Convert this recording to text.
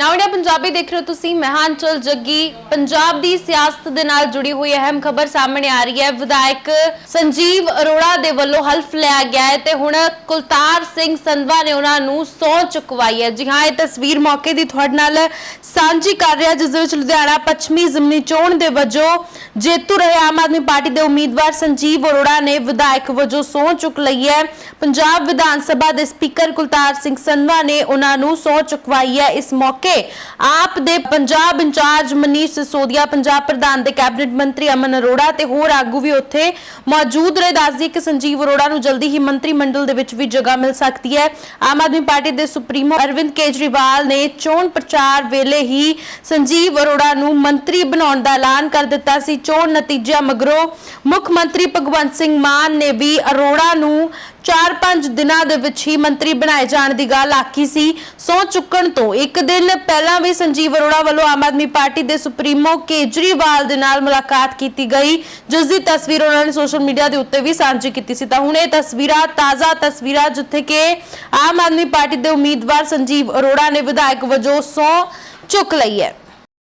ਨਾਵੜਿਆ ਪੰਜਾਬੀ ਦੇਖ ਰਹੇ ਹੋ ਤੁਸੀਂ ਮਹਾਂਚਲ ਜੱਗੀ ਪੰਜਾਬ ਦੀ ਸਿਆਸਤ ਦੇ ਨਾਲ ਜੁੜੀ ਹੋਈ ਅਹਿਮ ਖਬਰ ਸਾਹਮਣੇ ਆ ਰਹੀ ਹੈ ਵਿਧਾਇਕ ਸੰਜੀਵ ਅਰੋੜਾ ਦੇ ਵੱਲੋਂ ਹਲਫ ਲਿਆ ਗਿਆ ਹੈ ਤੇ ਹੁਣ ਕੁਲਤਾਰ ਸਿੰਘ ਸੰਧਵਾ ਨੇ ਉਹਨਾਂ ਨੂੰ ਸਹੁੰ ਚੁਕਵਾਈ ਹੈ ਜੀ ਹਾਂ ਇਹ ਤਸਵੀਰ ਮੌਕੇ ਦੀ ਤੁਹਾਡੇ ਨਾਲ ਸਾਂਝੀ ਕਰ ਰਿਹਾ ਜਿਸ ਦੇ ਵਿੱਚ ਲੁਧਿਆਣਾ ਪੱਛਮੀ ਜਿਮਨੀ ਚੋਣ ਦੇ ਵਜੋਂ ਜੇਤੂ ਰਹੇ ਆਮ ਆਦਮੀ ਪਾਰਟੀ ਦੇ ਉਮੀਦਵਾਰ ਸੰਜੀਵ ਅਰੋੜਾ ਨੇ ਵਿਧਾਇਕ ਵਜੋਂ ਸਹੁੰ ਚੁੱਕ ਲਈ ਹੈ ਪੰਜਾਬ ਵਿਧਾਨ ਸਭਾ ਦੇ ਸਪੀਕਰ ਕੁਲਤਾਰ ਸਿੰਘ ਸੰਧਵਾ ਨੇ ਉਹਨਾਂ ਨੂੰ ਸਹੁੰ ਚੁਕਵਾਈ ਹੈ ਇਸ ਮੌਕੇ ਆਪ ਦੇ ਪੰਜਾਬ ਇੰਚਾਰਜ ਮਨੀਸ਼ ਸਿਸੋਦੀਆ, ਪੰਜਾਬ ਪ੍ਰਧਾਨ ਦੇ ਕੈਬਨਿਟ ਮੰਤਰੀ ਅਮਨ ਅਰੋੜਾ ਤੇ ਹੋਰ ਆਗੂ ਵੀ ਉੱਥੇ ਮੌਜੂਦ ਰਹੇ। ਦੱਸਦੀ ਕਿ ਸੰਜੀਵ ਅਰੋੜਾ ਨੂੰ ਜਲਦੀ ਹੀ ਮੰਤਰੀ ਮੰਡਲ ਦੇ ਵਿੱਚ ਵੀ ਜਗ੍ਹਾ ਮਿਲ ਸਕਦੀ ਹੈ। ਆਮ ਆਦਮੀ ਪਾਰਟੀ ਦੇ ਸੁਪਰੀਮੋ ਅਰਵਿੰਦ ਕੇਜਰੀਵਾਲ ਨੇ ਚੋਣ ਪ੍ਰਚਾਰ ਵੇਲੇ ਹੀ ਸੰਜੀਵ ਅਰੋੜਾ ਨੂੰ ਮੰਤਰੀ ਬਣਾਉਣ ਦਾ ਐਲਾਨ ਕਰ ਦਿੱਤਾ ਸੀ। ਚੋਣ ਨਤੀਜਿਆਂ ਮਗਰੋਂ ਮੁੱਖ ਮੰਤਰੀ ਭਗਵੰਤ ਸਿੰਘ ਮਾਨ ਨੇ ਵੀ ਅਰੋੜਾ ਨੂੰ 4-5 ਦਿਨਾਂ ਦੇ ਵਿੱਚ ਹੀ ਮੰਤਰੀ ਬਣਾਏ ਜਾਣ ਦੀ ਗੱਲ ਆਖੀ ਸੀ। ਸੋ ਚੁੱਕਣ ਤੋਂ ਇੱਕ ਦਿਨ ਪਹਿਲਾਂ ਵੀ ਸੰਜੀਵ ਅਰੋੜਾ ਵੱਲੋਂ ਆਮ ਆਦਮੀ ਪਾਰਟੀ ਦੇ ਸੁਪਰੀਮੋ ਕੇਜਰੀਵਾਲ ਦੇ ਨਾਲ ਮੁਲਾਕਾਤ ਕੀਤੀ ਗਈ, ਜਿਸ ਦੀ ਤਸਵੀਰ ਉਹਨਾਂ ਨੇ ਸੋਸ਼ਲ ਮੀਡੀਆ ਦੇ ਉੱਤੇ ਵੀ ਸਾਂਝੀ ਕੀਤੀ ਸੀ। ਤਾਂ ਹੁਣ ਇਹ ਤਸਵੀਰਾਂ, ਤਾਜ਼ਾ ਤਸਵੀਰਾਂ, ਜਿੱਥੇ ਕਿ ਆਮ ਆਦਮੀ ਪਾਰਟੀ ਦੇ ਉਮੀਦਵਾਰ ਸੰਜੀਵ ਅਰੋੜਾ ਨੇ ਵਿਧਾਇਕ ਵਜੋਂ ਸਹੁੰ ਚੁੱਕ ਲਈ ਹੈ।